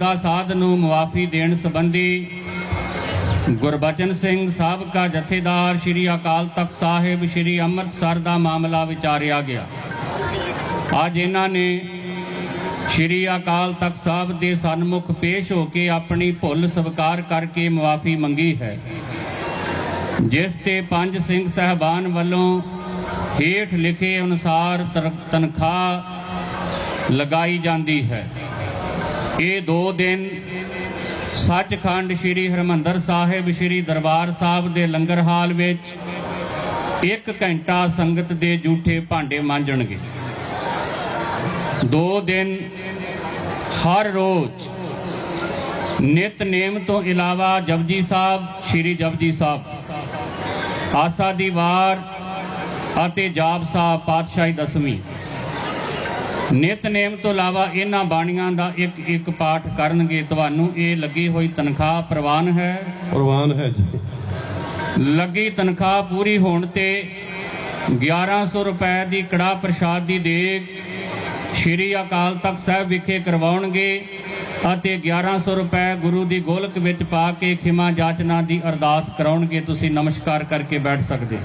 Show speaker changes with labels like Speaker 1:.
Speaker 1: ਸੌਦਾ ਸਾਧ ਨੂੰ ਮੁਆਫੀ ਦੇਣ ਸੰਬੰਧੀ ਗੁਰਬਚਨ ਸਿੰਘ ਸਾਬਕਾ ਜਥੇਦਾਰ ਸ੍ਰੀ ਅਕਾਲ ਤਖਤ ਸਾਹਿਬ, ਸ੍ਰੀ ਅੰਮ੍ਰਿਤਸਰ ਦਾ ਮਾਮਲਾ ਵਿਚਾਰਿਆ ਗਿਆ। ਅੱਜ ਇਹਨਾਂ ਨੇ ਸ੍ਰੀ ਅਕਾਲ ਤਖਤ ਸਾਹਿਬ ਦੇ ਸਨਮੁਖ ਪੇਸ਼ ਹੋ ਕੇ ਆਪਣੀ ਭੁੱਲ ਸਵੀਕਾਰ ਕਰਕੇ ਮੁਆਫੀ ਮੰਗੀ ਹੈ। ਜਿਸ ਤੇ ਪੰਜ ਸਿੰਘ ਸਹਿਬਾਨ ਵੱਲੋਂ ਹੇਠ ਲਿਖੇ ਅਨੁਸਾਰ ਤਨਖਾਹ ਲਗਾਈ ਜਾਂਦੀ ਹੈ। ਇਹ ਦੋ ਦਿਨ ਸੱਚਖੰਡ ਸ੍ਰੀ ਹਰਮੰਦਰ ਸਾਹਿਬ, ਸ੍ਰੀ ਦਰਬਾਰ ਸਾਹਿਬ ਦੇ ਲੰਗਰ ਹਾਲ ਵਿੱਚ ਇੱਕ ਘੰਟਾ ਸੰਗਤ ਦੇ ਝੂਠੇ ਭਾਂਡੇ ਮਾਂਜਣਗੇ। ਦੋ ਦਿਨ ਹਰ ਰੋਜ਼ ਨਿਤਨੇਮ ਤੋਂ ਇਲਾਵਾ ਜਪਜੀ ਸਾਹਿਬ, ਸ੍ਰੀ ਜਪਜੀ ਸਾਹਿਬ, ਆਸਾ ਦੀ ਵਾਰ ਅਤੇ ਜਾਪ ਸਾਹਿਬ ਪਾਤਸ਼ਾਹੀ ਦਸਵੀਂ। ਨਿਤਨੇਮ ਤੋਂ ਇਲਾਵਾ ਇਹਨਾਂ ਬਾਣੀਆਂ ਦਾ ਇੱਕ ਇੱਕ ਪਾਠ ਕਰਨਗੇ। ਤੁਹਾਨੂੰ ਇਹ ਲੱਗੀ ਹੋਈ ਤਨਖਾਹ ਪ੍ਰਵਾਨ ਹੈ?
Speaker 2: ਪ੍ਰਵਾਨ ਹੈ ਜੀ।
Speaker 1: ਲੱਗੀ ਤਨਖਾਹ ਪੂਰੀ ਹੋਣ ਤੇ 1100 ਰੁਪਏ ਦੀ ਕੜਾ ਪ੍ਰਸ਼ਾਦ ਦੀ ਦੇਗ ਸ਼੍ਰੀ ਅਕਾਲ ਤਖਤ ਸਾਹਿਬ ਵਿਖੇ ਕਰਵਾਉਣਗੇ ਅਤੇ 1100 ਰੁਪਏ ਗੁਰੂ ਦੀ ਗੋਲਕ ਵਿੱਚ ਪਾ ਕੇ ਖਿਮਾ ਜਾਚਨਾ ਦੀ ਅਰਦਾਸ ਕਰਾਉਣਗੇ। ਤੁਸੀਂ ਨਮਸਕਾਰ ਕਰਕੇ ਬੈਠ ਸਕਦੇ ਹੋ।